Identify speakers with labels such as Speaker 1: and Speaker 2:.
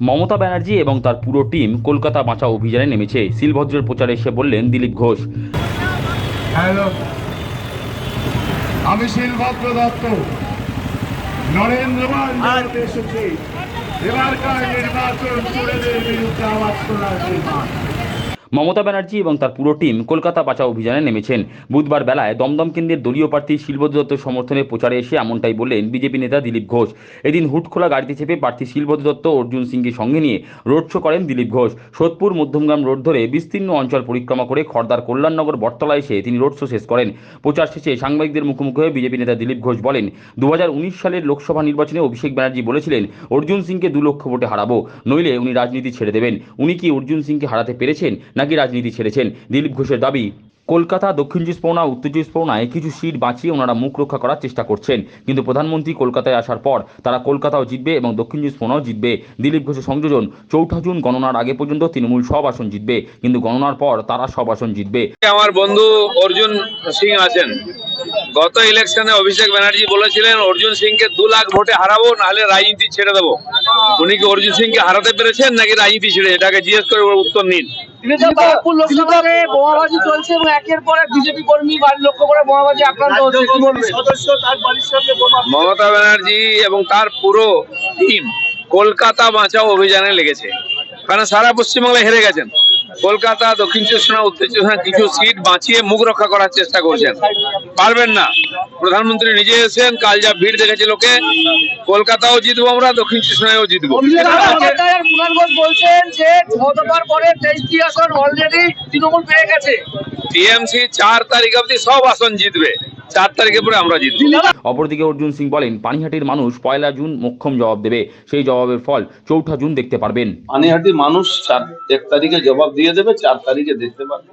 Speaker 1: মমতা ব্যানার্জি এবং তার পুরো টিম কলকাতা বাঁচা অভিযানে নেমেছে। শিলভদ্রের প্রচারে এসে বললেন দিলীপ ঘোষ।
Speaker 2: হ্যালো। আমি শিলভদ্র দত্ত। নরেন্দ্র মোদী এসেছি। এবারকার নির্বাচন চোরেদের বিরুদ্ধে আওয়াজ তোলার
Speaker 1: মমতা ব্যানার্জি এবং তার পুরো টিম কলকাতা বাঁচাও অভিযানে নেমেছেন। বুধবার বেলায় দমদম কেন্দ্রের দলীয় প্রার্থী শিলভদ্র দত্ত সমর্থনে প্রচারে এসে এমনটাই বললেন বিজেপি নেতা দিলীপ ঘোষ। এদিন হুটখোলা গাড়িতে চেপে প্রার্থী শিলভদ্র দত্ত অর্জুন সিংকে সঙ্গে নিয়ে রোড শো করেন দিলীপ ঘোষ। সোদপুর মধ্যমগ্রাম রোড ধরে বিস্তীর্ণ অঞ্চল পরিক্রমা করে খড়দার কল্যাণনগর বটতলা এসে তিনি রোড শো শেষ করেন। প্রচার শেষে সাংবাদিকদের মুখোমুখি হয়ে বিজেপি নেতা দিলীপ ঘোষ বলেন দু হাজার উনিশ সালের লোকসভা নির্বাচনে অভিষেক ব্যানার্জি বলেছিলেন, অর্জুন সিংকে দু লক্ষ ভোটে হারাবো, নইলে উনি রাজনীতি ছেড়ে দেবেন। উনি কি অর্জুন সিংকে হারাতে পেরেছেন নাকি রাজনীতি ছেড়েছেন। দিলীপ ঘোষের দাবি, কলকাতা, দক্ষিণ চব্বিশ পরগনা, উত্তর চব্বিশ পরগনায় কিছু সিট বাঁচিয়ে ওনারা মুখ রক্ষা করার চেষ্টা করছেন। কিন্তু প্রধানমন্ত্রী কলকাতায় আসার পর তারা কলকাতাও জিতবে এবং দক্ষিণ চব্বিশ পরগনাও জিতবে। দিলীপ ঘোষের সংযোজন, চৌঠা জুন গণনার আগে পর্যন্ত তৃণমূল সব আসন জিতবে, কিন্তু গণনার পর তারা সব আসন জিতবে।
Speaker 3: আমার বন্ধু অর্জুন সিং আছেন। গত ইলেকশনে অভিষেক ব্যানার্জি বলেছিলেন, অর্জুন সিংকে দু লাখ ভোটে হারাবো, নাহলে রাজনীতি ছেড়ে দেবো। উনি কি অর্জুন সিংকে হারাতে পেরেছেন নাকি রাজনীতি ছেড়ে, এটাকে জিজ্ঞেস করে উত্তর নিন।
Speaker 4: বোমাবাজি চলছে এবং একের পর এক বিজেপি কর্মী বাড়ি লক্ষ্য করে বোমাবাজি আক্রান্ত হচ্ছে। কি বলবেন? সদস্য তার বাড়ির সামনে বোমা
Speaker 3: মমতা ব্যানার্জি এবং তার পুরো টিম কলকাতা বাঁচাও অভিযানে লেগেছে। কারণ সারা পশ্চিমবাংলায় হেরে গেছেন? কলকাতা দক্ষিণ চব্বিশ উত্তর চব্বিশ কিছু সিট বাঁচিয়ে মুখ রক্ষা করার চেষ্টা করছেন। পারবেন না। প্রধানমন্ত্রী নিজে এসেছেন কাল যা ভিড় দেখেছে লোকে কলকাতাও জিতবো আমরা দক্ষিণ পরগনাও জিতবো।
Speaker 4: বলছেন যে গতবার পরে তেইশটি আসন অলরেডি তৃণমূল পেয়ে গেছে।
Speaker 3: টিএমসি চার তারিখ অবধি সব আসন জিতবে। চার তারিখে পরে আমরা জিতবো।
Speaker 1: অপরদিকে অর্জুন সিং বলেন পানিহাটির মানুষ পয়লা জুন মোক্ষম জবাব দেবে। সেই জবাবের ফল চৌঠা জুন দেখতে পারবেন।
Speaker 5: পানিহাটি মানুষ চার এক তারিখে জবাব দিয়ে দেবে চার তারিখে দেখতে পারবে